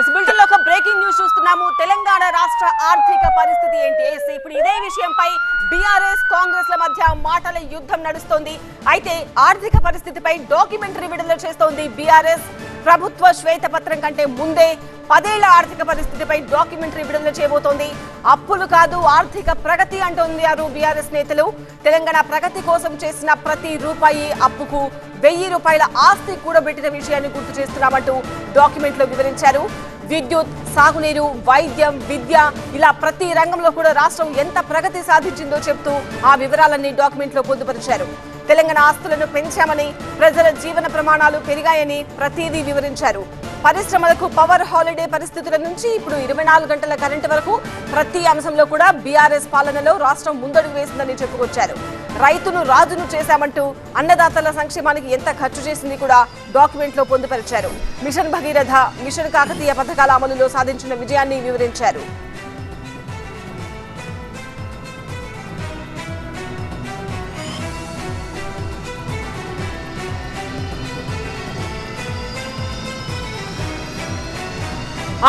ఒక breaking news చూస్తున్నాము. తెలంగాణ రాష్ట్ర ఆర్థిక పరిస్థితి ఏంటి? ఇప్పుడు ఇదే విషయంపై బీఆర్ఎస్ కాంగ్రెస్ ల మధ్య మాటల యుద్ధం నడుస్తోంది. అయితే ఆర్థిక పరిస్థితిపై డాక్యుమెంటరీ విడుదల చేస్తోంది బీఆర్ఎస్. ప్రభుత్వ శ్వేతపత్రం కంటే ముందే పదేళ్ళ ఆర్థిక పరిస్థితిపై డాక్యుమెంటరీ విడుదల చేయబోతోంది. అప్పులు కాదు ఆర్థిక ప్రగతి అంటున్నారు బీఆర్ఎస్ నేతలు. తెలంగాణ ప్రగతి కోసం చేసిన ప్రతి రూపాయి అప్పుకు వెయ్యి రూపాయల ఆస్తి కూడబెట్టిన విషయాన్ని గుర్తు చేస్తున్నామంటూ డాక్యుమెంట్లో వివరించారు. విద్యుత్ సాగునీరు వైద్యం విద్య ఇలా ప్రతి రంగంలో కూడా రాష్ట్రం ఎంత ప్రగతి సాధించిందో చెప్తూ ఆ వివరాలన్నీ డాక్యుమెంట్లో పొందుపరిచారు. తెలంగాణ ఆస్తులను పెంచామని ప్రజల జీవన ప్రమాణాలు పెరిగాయని ప్రతిదీ వివరించారు. పరిశ్రమలకు పవర్ హాలిడే పరిస్థితుల నుంచి ఇప్పుడు ఇరవై నాలుగు గంటల కరెంటు వరకు ప్రతి అంశంలో కూడా బీఆర్ఎస్ పాలనలో రాష్ట్రం ముందడుగు వేసిందని చెప్పుకొచ్చారు. రైతును రాజును చేశామంటూ అన్నదాతల సంక్షేమానికి ఎంత ఖర్చు చేసింది కూడా డాక్యుమెంట్లో పొందుపరిచారు. మిషన్ భగీరథ మిషన్ కాకతీయ పథకాల అమలులో సాధించిన విజయాన్ని వివరించారు.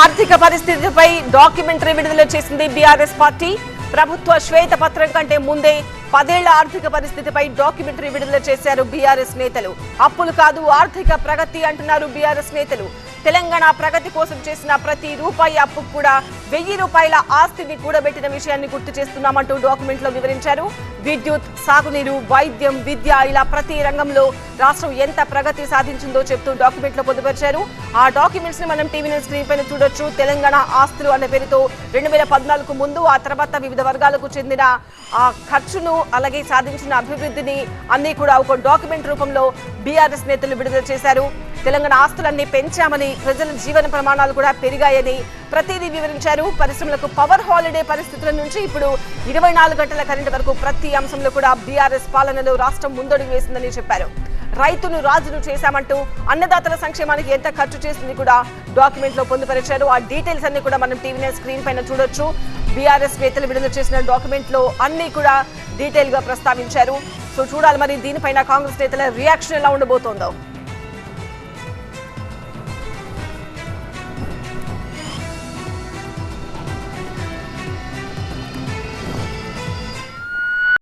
ఆర్థిక పరిస్థితిపై డాక్యుమెంటరీ విడుదల చేసింది బీఆర్ఎస్ పార్టీ. ప్రభుత్వ శ్వేత పత్రం కంటే ముందే పదేళ్ళ ఆర్థిక పరిస్థితిపై డాక్యుమెంటరీ విడుదల చేశారు బీఆర్ఎస్ నేతలు. అప్పులు కాదు ఆర్థిక ప్రగతి అంటున్నారు బీఆర్ఎస్ నేతలు. తెలంగాణ ప్రగతి కోసం చేసిన ప్రతి రూపాయి అప్పు కూడా వెయ్యి రూపాయల ఆస్తిని కూడబెట్టిన విషయాన్ని గుర్తు చేస్తున్నామంటూ డాక్యుమెంట్లో వివరించారు. విద్యుత్ సాగునీరు వైద్యం విద్య ఇలా ప్రతి రంగంలో రాష్ట్రం ఎంత ప్రగతి సాధించిందో చెప్తూ డాక్యుమెంట్లో పొందుపరిచారు. ఆ డాక్యుమెంట్స్ని మనం టీవీ స్క్రీన్ పైన చూడొచ్చు. తెలంగాణ ఆస్తులు అనే పేరుతో రెండు వేల పద్నాలుగు ముందు ఆ తర్వాత వివిధ వర్గాలకు చెందిన ఆ ఖర్చును అలాగే సాధించిన అభివృద్ధిని అన్ని కూడా ఒక డాక్యుమెంట్ రూపంలో బీఆర్ఎస్ నేతలు విడుదల చేశారు. తెలంగాణ ఆస్తులన్నీ పెంచామని ప్రజల జీవన ప్రమాణాలు కూడా పెరిగాయని ప్రతిదీ వివరించారు. పరిశ్రమలకు పవర్ హాలిడే పరిస్థితుల నుంచి ఇప్పుడు ఇరవై నాలుగు గంటల కరెంటు వరకు ప్రతి అంశంలో కూడా బీఆర్ఎస్ పాలనలో రాష్ట్రం ముందడుగు వేసిందని చెప్పారు. రైతును రాజును చేశామంటూ అన్నదాతల సంక్షేమానికి ఎంత ఖర్చు చేసింది కూడా డాక్యుమెంట్లో పొందుపరిచారు. ఆ డీటెయిల్స్ అన్ని కూడా మనం టీవీ స్క్రీన్ పైన చూడొచ్చు. బీఆర్ఎస్ నేతలు విడుదల చేసిన డాక్యుమెంట్లో అన్ని కూడా డీటెయిల్గా ప్రస్తావించారు. సో చూడాలి మరి దీనిపైన కాంగ్రెస్ నేతల రియాక్షన్ ఎలా ఉండబోతోందో.